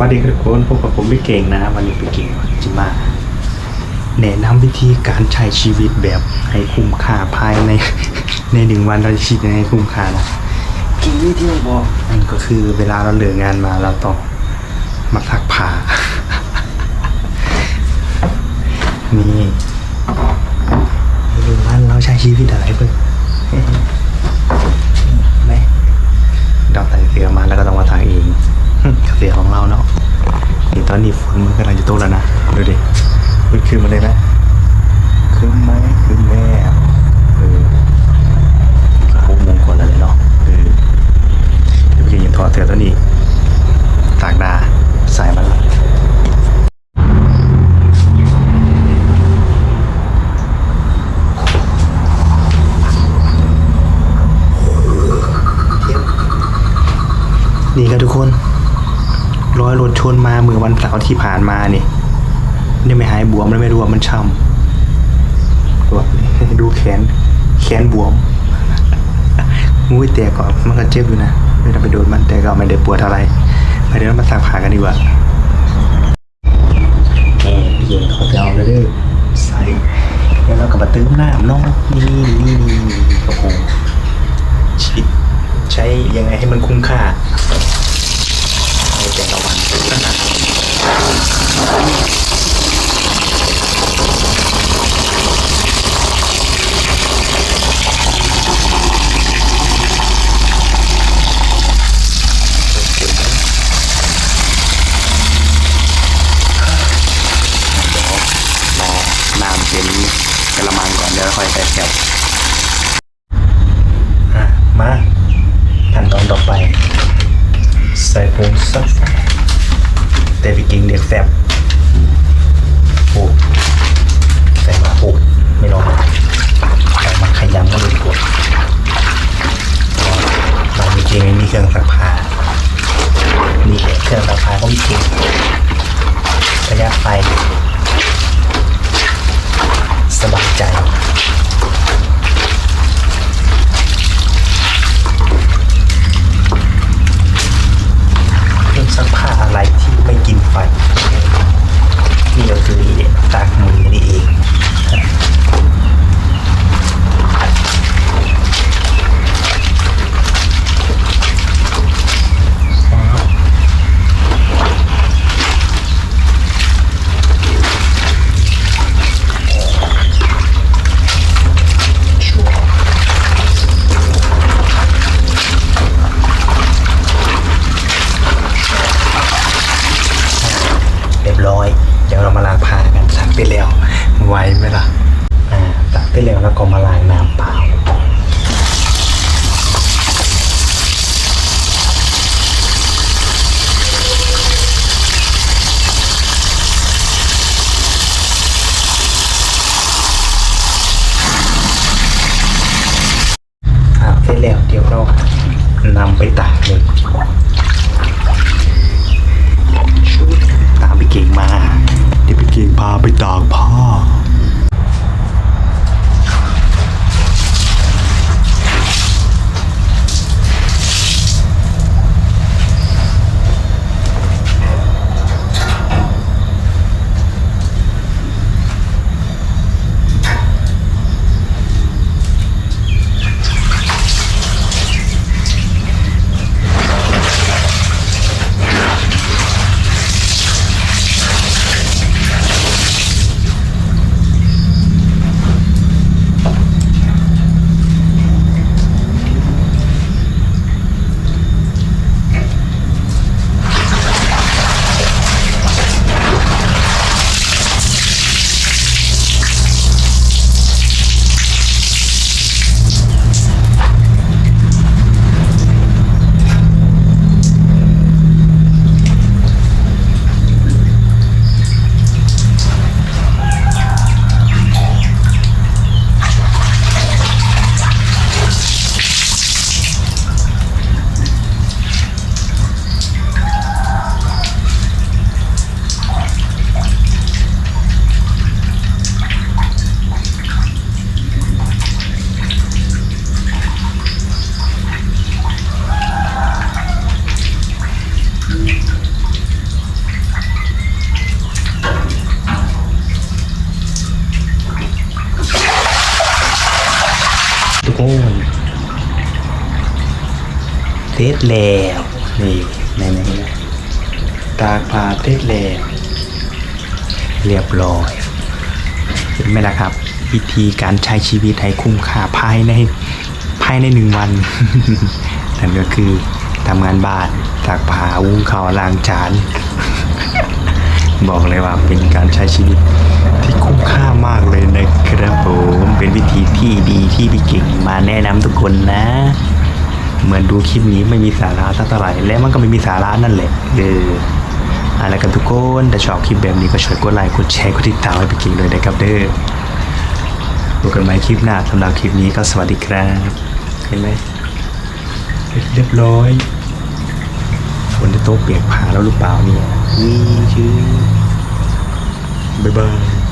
วัสดีครับทุกคนพบกับผมพี่เก่งนะวันนี้พี่เก่งจะมาแนะนำวิธีการใช้ชีวิตแบบให้คุ้มค่าภายในในหนึ่งวันเราจะชีวิตให้คุ้มค่านะกินวิธีบอกนั่นก็คือเวลาเราเหลิกงานมาเราต้องมาซักผ้านี่หนึ่งวันเราใช้ชีวิตอะไรเพื่อน ไหมเราใส่เสื้อมาแล้วก็ต้องมาทางเอง เสื้อของเราเนาะ นี่ตอนนี้ฝนมันกำลังจะตกแล้วนะดูดิมันขึ้นมาเลยไหมขึ้นไหมขึ้นแล้วเออหกโมงกว่าแล้วเลยเนาะเออเดี๋ยวพี่ยังถอดเสื้อตัวนี้ตากดาใส่มันละนี่ครับทุกคน ร้อยรถชนมาเมื่อวันเสาร์ที่ผ่านมานี่นี่ไม่หายบวมแล้วไม่รู้ว่ามันช้ำตัวดูแขน แขนบวมมุ้ยแต่ก็มันก็เจ็บอยู่นะไม่ต้องไปโดนมันแต่ก็ไม่ได้ปวดอะไรไปเดี๋ยวเรามาสักผ่ากันดีกว่าแหมพี่เย็นเขาจะเอาเลยด้ใส่แล้วเราก็มาเติมน้ำเนาะนี่นี่นี่โอ้โหชีวิตใช้ยังไงให้มันคุ้มค่า ในแต่ละวันรอน้ำเป็น กระมังก่อนเดี๋ยวค่อยใส่แก้วอะมาขั้นตอนต่อไป ใส่ผงซัก แต่พี่กิงเรียกแสบโอ้แฟบว่าโอ้ไม่รอเรามาขยำกันเลยดีกว่าเราจริงๆไม่มีเครื่องซักผ้านี่แหละเครื่องซักผ้าก็มีจริงระยะไฟสบายใจ เครื่องซักผ้าอะไรที่ไม่กินไฟ นี่ก็คือตากมือนี่เองเรียบร้อย เดี๋ยวเรามาล้างผ้ากันซักไปแล้วไหวไหมล่ะอ่าตักไปแล้วแล้วก็มาล้างน้ำเปล่าครับเสร็จแล้วเดี๋ยวเรานำไปตากเลยตามไปเก่งมา พียงพาไปตากผ้า พูนเทศแล้วนี่ในนี้ตากผ้าเทศแล้วเรียบร้อยเห็นไหมล่ะครับ วิธีการใช้ชีวิตให้คุ้มค่าภายในภายในหนึ่งวันนั่นก็คือทำงานบ้านตากผ้าวุ้งข่าล้างจาน บอกเลยว่าเป็นการใช้ชีวิตที่คุ้มค่ามากเลยนะครับผมเป็นวิธีที่ดีที่พี่เก่งมาแนะนำทุกคนนะ เหมือนดูคลิปนี้ไม่มีสาระสักเท่าไหร่และมันก็ไม่มีสาระนั่นแหละเอออะไรกันทุกคนถ้าชอบคลิปแบบนี้ก็ช่วยกดไลค์กดแชร์กดติดตามให้พี่เก่งเลยนะครับเด้อดูกันใหม่คลิปหน้าสำหรับคลิปนี้ก็สวัสดีครับเห็นไหมเรียบร้อยฝนจะโต๊ะเปียกผาแล้วหรือเปล่าเนี่ย นี่ชื่อบ๊ายบาย